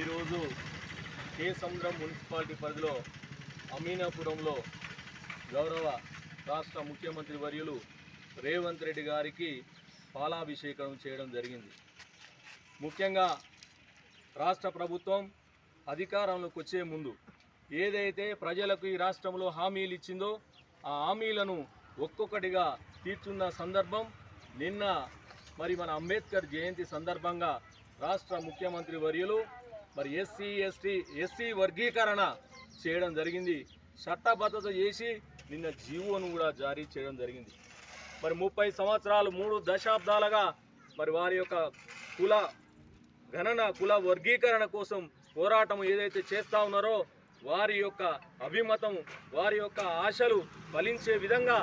ఈరోజు కే సముద్రం మున్సిపాలిటీ పరిధిలో అమీనాపురంలో గౌరవ రాష్ట్ర ముఖ్యమంత్రి వర్యులు రేవంత్ రెడ్డి గారికి పాలాభిషేకం చేయడం జరిగింది. ముఖ్యంగా రాష్ట్ర ప్రభుత్వం అధికారంలోకి వచ్చే ముందు ఏదైతే ప్రజలకు ఈ రాష్ట్రంలో హామీలు ఇచ్చిందో ఆ హామీలను ఒక్కొక్కటిగా తీర్చున్న సందర్భం నిన్న మరి మన అంబేద్కర్ జయంతి సందర్భంగా రాష్ట్ర ముఖ్యమంత్రి వర్యులు మరి ఎస్సీ ఎస్టీ ఎస్సీ వర్గీకరణ చేయడం జరిగింది. చట్టబద్ధత చేసి నిన్న జీవోను కూడా జారీ చేయడం జరిగింది. మరి ముప్పై సంవత్సరాలు మూడు దశాబ్దాలుగా మరి వారి యొక్క కుల గణన కుల వర్గీకరణ కోసం పోరాటం ఏదైతే చేస్తా ఉన్నారో వారి యొక్క అభిమతం వారి యొక్క ఆశలు ఫలించే విధంగా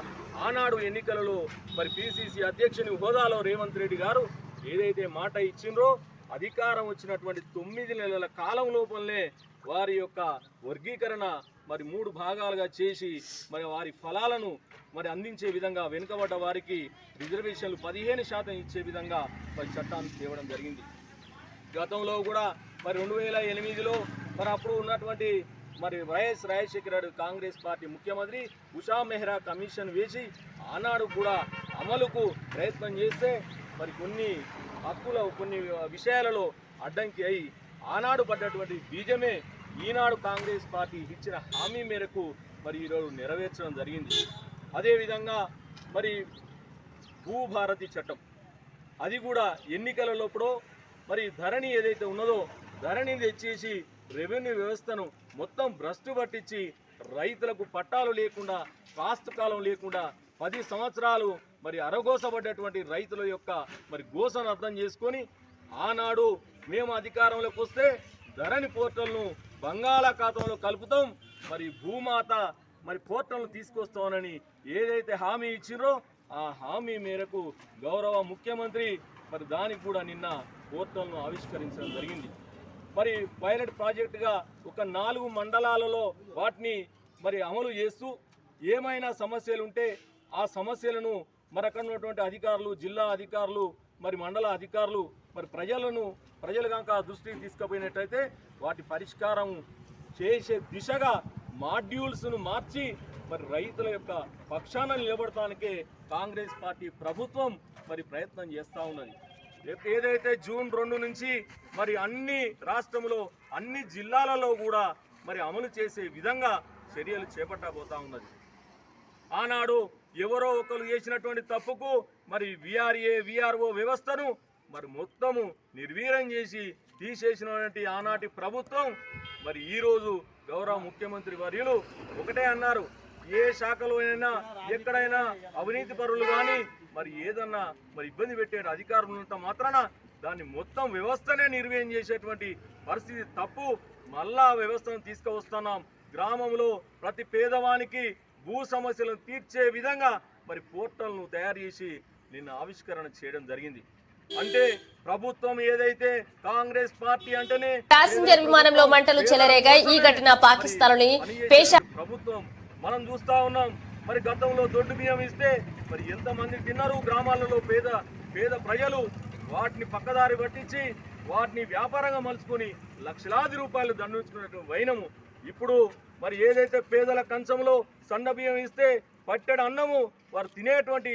ఆనాడు ఎన్నికలలో మరి పిసిసి అధ్యక్షుని హోదాలో రేవంత్ రెడ్డి గారు ఏదైతే మాట ఇచ్చిండ్రో అధికారం వచ్చినటువంటి తొమ్మిది నెలల కాలం లోపలనే వారి యొక్క వర్గీకరణ మరి మూడు భాగాలుగా చేసి మరి వారి ఫలాలను మరి అందించే విధంగా వెనుకబడ్డ వారికి రిజర్వేషన్లు పదిహేను శాతం ఇచ్చే విధంగా మరి చట్టాన్ని తేవడం జరిగింది. గతంలో కూడా మరి రెండు వేల ఎనిమిదిలో మరి అప్పుడు ఉన్నటువంటి మరి వైఎస్ రాజశేఖర రెడ్డి కాంగ్రెస్ పార్టీ ముఖ్యమంత్రి ఉషా మెహ్రా కమిషన్ వేసి ఆనాడు కూడా అమలుకు ప్రయత్నం చేస్తే మరి కొన్ని హక్కుల కొన్ని విషయాలలో అడ్డంకి అయి ఆనాడు పడ్డటువంటి బీజమే ఈనాడు కాంగ్రెస్ పార్టీ ఇచ్చిన హామీ మేరకు మరి ఈరోజు నెరవేర్చడం జరిగింది. అదేవిధంగా మరి భూభారతి చట్టం. అది కూడా ఎన్నికలలోప్పుడో మరి ధరణి ఏదైతే ఉన్నదో ధరణి తెచ్చేసి రెవెన్యూ వ్యవస్థను మొత్తం భ్రష్టు పట్టించి రైతులకు పట్టాలు లేకుండా కాలం లేకుండా పది సంవత్సరాలు మరి అరగోసబడ్డటువంటి రైతుల యొక్క మరి గోసను అర్థం చేసుకొని ఆనాడు మేము అధికారంలోకి వస్తే ధరణి పోర్టల్ను బంగాళాఖాతంలో కలుపుతాం. మరి భూమాత మరి పోర్టల్ను తీసుకొస్తామని ఏదైతే హామీ ఇచ్చిరో ఆ హామీ మేరకు గౌరవ ముఖ్యమంత్రి మరి దానికి కూడా నిన్న పోర్టల్ను ఆవిష్కరించడం జరిగింది. మరి పైలట్ ప్రాజెక్టుగా ఒక నాలుగు మండలాలలో వాటిని మరి అమలు చేస్తూ ఏమైనా సమస్యలు ఉంటే ఆ సమస్యలను మరి అక్కడ ఉన్నటువంటి అధికారులు జిల్లా అధికారులు మరి మండల అధికారులు మరి ప్రజలను ప్రజలు కనుక దృష్టికి తీసుకుపోయినట్టయితే వాటి పరిష్కారం చేసే దిశగా మాడ్యూల్స్ను మార్చి మరి రైతుల యొక్క పక్షాన నిలబడటానికే కాంగ్రెస్ పార్టీ ప్రభుత్వం మరి ప్రయత్నం చేస్తూ ఉన్నది. ఏదైతే జూన్ రెండు నుంచి మరి అన్ని రాష్ట్రంలో అన్ని జిల్లాలలో కూడా మరి అమలు చేసే విధంగా చర్యలు చేపట్టబోతా ఉన్నది. ఆనాడు ఎవరో ఒకరు చేసినటువంటి తప్పుకు మరి విఆర్ఏ విఆర్ఓ వ్యవస్థను మరి మొత్తము నిర్వీర్యం చేసి తీసేసినటువంటి ఆనాటి ప్రభుత్వం మరి ఈరోజు గౌరవ ముఖ్యమంత్రి వర్యులు ఒకటే అన్నారు. ఏ శాఖలోనైనా ఎక్కడైనా అవినీతి పరులు కానీ మరి ఏదన్నా మరి ఇబ్బంది పెట్టే అధికారులు ఉన్నంత మాత్రాన దాన్ని మొత్తం వ్యవస్థనే నిర్వీర్యం చేసేటువంటి పరిస్థితి తప్పు మళ్ళా వ్యవస్థను తీసుకువస్తున్నాం. గ్రామంలో ప్రతి పేదవానికి భూ సమస్యలను తీర్చే విధంగా మరి పోర్టల్ను తయారు చేసి నిన్న ఆవిష్కరణ చేయడం జరిగింది. అంటే ప్రభుత్వం ఏదైతే కాంగ్రెస్ పార్టీ అంటేనే ప్యాసింజర్ విమానంలో మంటలు చెలరేగాయి. ఈ ఘటన పాకిస్తాన్లోని పేషా ప్రభుత్వం మనం చూస్తా ఉన్నాం. మరి గతంలో దొడ్డు బియ్యం ఇస్తే మరి ఎంతమంది తిన్నారు? గ్రామాలలో పేద పేద ప్రజలు వాటిని పక్కదారి పట్టించి వాటిని వ్యాపారంగా మలుచుకొని లక్షలాది రూపాయలు దండించుకున్నటువంటి వైనము ఇప్పుడు మరి ఏదైతే పేదల కంచంలో సన్న బియ్యం ఇస్తే పట్టెడు అన్నము వారు తినేటువంటి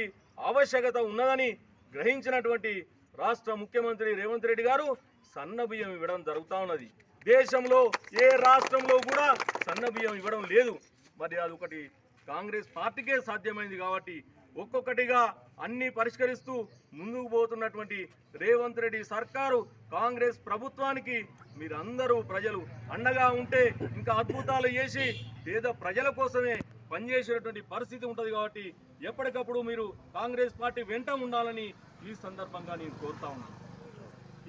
ఆవశ్యకత ఉన్నదని గ్రహించినటువంటి రాష్ట్ర ముఖ్యమంత్రి రేవంత్ రెడ్డి గారు సన్న బియ్యం ఇవ్వడం జరుగుతూ ఉన్నది. దేశంలో ఏ రాష్ట్రంలో కూడా సన్న బియ్యం ఇవ్వడం లేదు. మరి అది ఒకటి కాంగ్రెస్ పార్టీకే సాధ్యమైంది కాబట్టి ఒక్కొక్కటిగా అన్ని పరిష్కరిస్తూ ముందుకు పోతున్నటువంటి రేవంత్ రెడ్డి సర్కారు కాంగ్రెస్ ప్రభుత్వానికి మీరందరూ ప్రజలు అండగా ఉంటే ఇంకా అద్భుతాలు చేసి పేద ప్రజల కోసమే పనిచేసేటువంటి పరిస్థితి ఉంటుంది కాబట్టి ఎప్పటికప్పుడు మీరు కాంగ్రెస్ పార్టీ వెంట ఉండాలని ఈ సందర్భంగా నేను కోరుతా ఉన్నాను.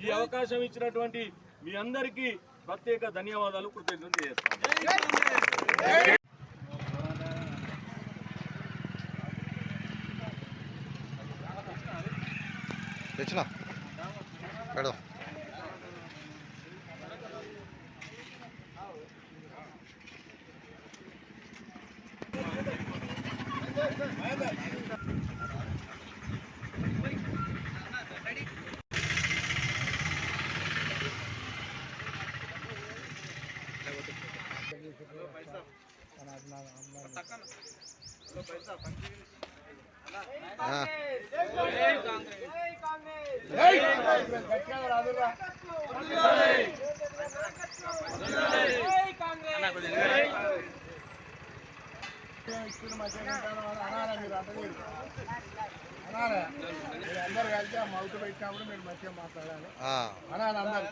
ఈ అవకాశం ఇచ్చినటువంటి మీ అందరికీ ప్రత్యేక ధన్యవాదాలు కృతజ్ఞతలు చేస్తాను తెచ్చిన పెడదాం ఆ. అందరు కలిసి ఆ మౌత్ పెట్టినప్పుడు మీరు మంచిగా మాట్లాడాలి ఆ. అనాలి అందరు